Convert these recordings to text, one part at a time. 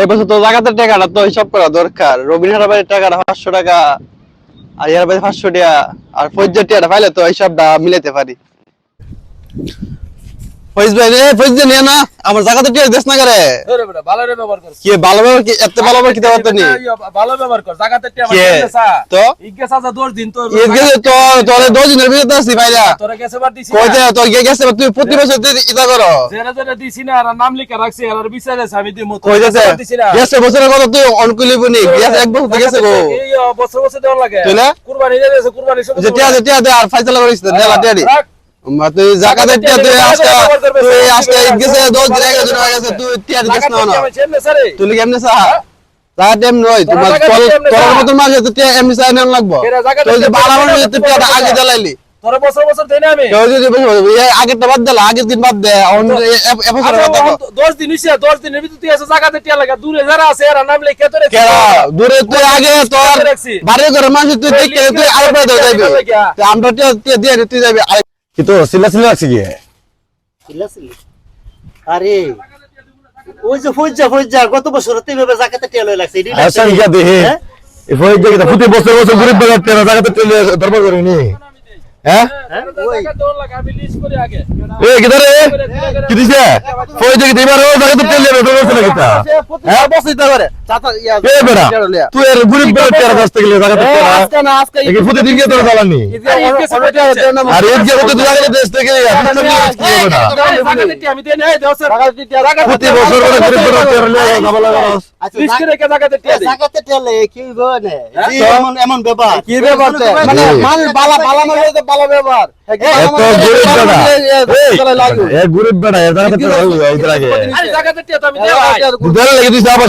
এই বছর তো জাগাতের টাকাটা তো হিসাব করা দরকার। রবিন হারাবাড়ির টাকাটা পাঁচশো টাকা, আর ইয়ার বাড়ি পাঁচশো টাকা, আর ফৌজের টাকাটা পাইলে তো হিসাবটা মিলাইতে পারি। ফৈজ ভাই রে ফৈজ যে নিয়ে না। আমার জাগাতের টাকা দেশ না করে। ভালো রে ব্যবহার কর কি ভালো ব্যবহার কি এত ভালো ব্যবহার কিতে পারতো নি ভালো ব্যবহার কর। জায়গাতে টিয়া কে? তো? ইগে সাজা দোষ দিন তোর ঈদ তো তোর দশ দিনের ভিতরে আসছি ভাইরা। তোরে গেছে বার দিছি কইতে তোর গিয়ে গেছে তুই প্রতি বছর তুই ইতা করো। জেরা জেরা দিছি না আর নাম লিখে রাখছি আর বিচারে আমি দিমু। কই যাচ্ছে গেছে? বছরের কথা তুই অনুকূলি বনি গেছে এক বছর তো গেছে গো এই বছর বছর দেওয়া লাগে। তুই না? কুরবানি দিয়েছে সব আর ফাইসালা করিস না টিয়া তুই জাকাতের টিয়া তুই আজকে তুই আজকে ঈদ গেছে দশ দিন আগে দিন গেছে তুই টিয়া দিস না না? টিয়া আমি চেন না স্যারে তুই কি এমনি সা তার টাইম নয় তোমার তোর তোর সা। মাঝে তো টিয়া এমনি সাইন আন লাগবো। তুই যে টিয়া বালা মানে তুই টিয়াটা আগে জ্বালাইলি। তোরে বছর বছর দেই না আমি। কেউ যদি বসে বসে, এই আগেরটা বাদ দিলা আগের দিন বাদ দে অন্য এবছর আচ্ছা, কথা কও। ওহন তো দশ দিন হইছে দশ দিনের ভিতর তুই এসে জায়গাতে টিয়া লাগা। দূরে যারা আছে এরা নাম লিখে তোরে কেরা? দূরে তুই আগে তোর রাখছি। বাড়ি ঘরের মানুষ তুই দেখে যাবি। তুই আমরা টিয়া টিয়া দিয়ে তুই যাবি। কি তো সিলা সিলা আছে কি চিল্লাচিল্লি। আরে ওই যে ফৌজা ফৌজা গত বছর এইভাবে জাকাতে টেল হয়ে লাগছে লাগছে। আসান দেহে হ্যাঁ? দেখি তো প্রতি বছর বছর গরিব বাজার তেরা জায়গাতে তেলে দরবার করিনি হ্যাঁ? আমি লিস্ট করে আগে এ? কিদার কি দিছে? ফয়ে দেখি ও তেলে হ্যাঁ? বসে দিতে পারে। চাচা ইয়া এ বেড়া তুই এর গরিব বাজার তেরা কাছ থেকে জায়গাতে তেরা? আজকে না আজকে এই প্রতিদিন কে তোরা জ্বালানি? আর এর যে হতে তুই দেশ থেকে কি হবে না আমি দিয়ে নেই দশের প্রতি বছর করে গরিব বাজার তেরা লিয়ে যাবা লাগাস আচ্ছা, হ্যাঁ? এমন এমন ব্যাপার কি ব্যাপার মানে। মানুষ বালা বালা মানে বালা ব্যাপার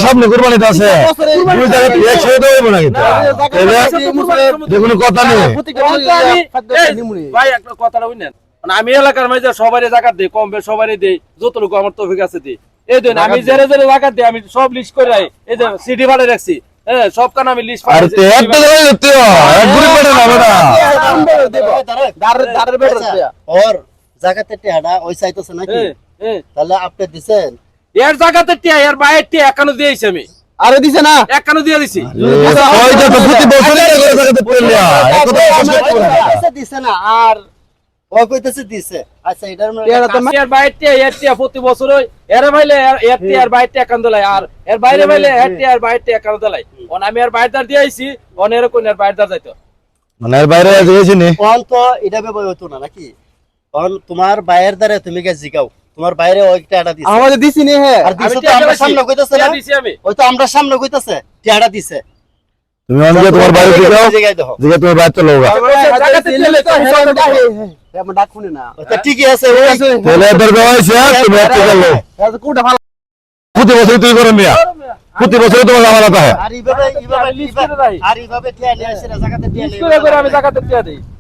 সামনে আছে কথা নেই আমি- ভাই একটা মানে আমি এলাকার মাঝে সবারই জাকাত দিই কম বেশ সবারই দেই যতটুকু আমার তৌফিক আছে দিই এই দিন আমি জেরে জেরে দিই আমি সব লিস্ট করে রাখি। এই যে সিডি ভাড়া রাখছি। হ্যাঁ সব কান আমি লিস্ট আর তে একটা ধরে দিতে এক গরিব বেড়া না বেড়া আচ্ছা, ওর জাকাতে টেহাটা ওই চাইতেছে নাকি? তাহলে আপনি দিছেন? এর জায়গাতে টিয়া এর বাইরের টিয়া একানো দিয়েছি আমি। আরে দিছে না? একানো দিয়ে দিছি। ওই যে তো প্রতি বছরই করে জায়গাতে। আচ্ছা, দিছে না আর ও কইতেছে দিছে। আচ্ছা এটার মানে এর বাইরের টিয়া প্রতি বছর এর ভাইলে এর- এর টিয়া এর বাইরের টিয়া একানো দিলাই আর এর বাইরে ভাইলে এর টিয়া এর বাইরের টিয়া অন আমি এর বাইরের দিয়ে আইছি অন এর কোন এর বাইরের যাইতো। মানে এর বাইরে দিয়েছি নি কোন তো এটা ব্যবহার হতো না নাকি? কোন তোমার বাইরের দ্বারা তুমি কে জিগাও তোমার বাইরে ওইটা এটা দিছে। আমাদের দিছি নি হ্যাঁ আর আমি দিছে তো টিয়া আমরা। সামনে কইতাছে না? দিছি আমি। ওই তো আমরা সামনে কইতাছে টিয়াটা দিছে। তুমি অনকে তোমার বাইরে দিও জিগাই দাও। দিকে তোমার বাইরে চলো গা জায়গাতে তেলে তো হিসাব নাই। আমার ডাক শুনে না ওটা ঠিকই আছে। ওই তেলে এদের ব্যবহার তুমি একটা গেলে কোনটা ভালো? প্রতি বছর তুই করে মিয়া। প্রতি বছর তোমার জামালা থাকে আর এইভাবে এইভাবে আমি লিস্ট করে রাখি। আর এইভাবে টিয়া নিয়ে আসে না জায়গাতে টিয়া লিস্ট নিয়ে করে করে আমি জায়গাতে টিয়া দিই।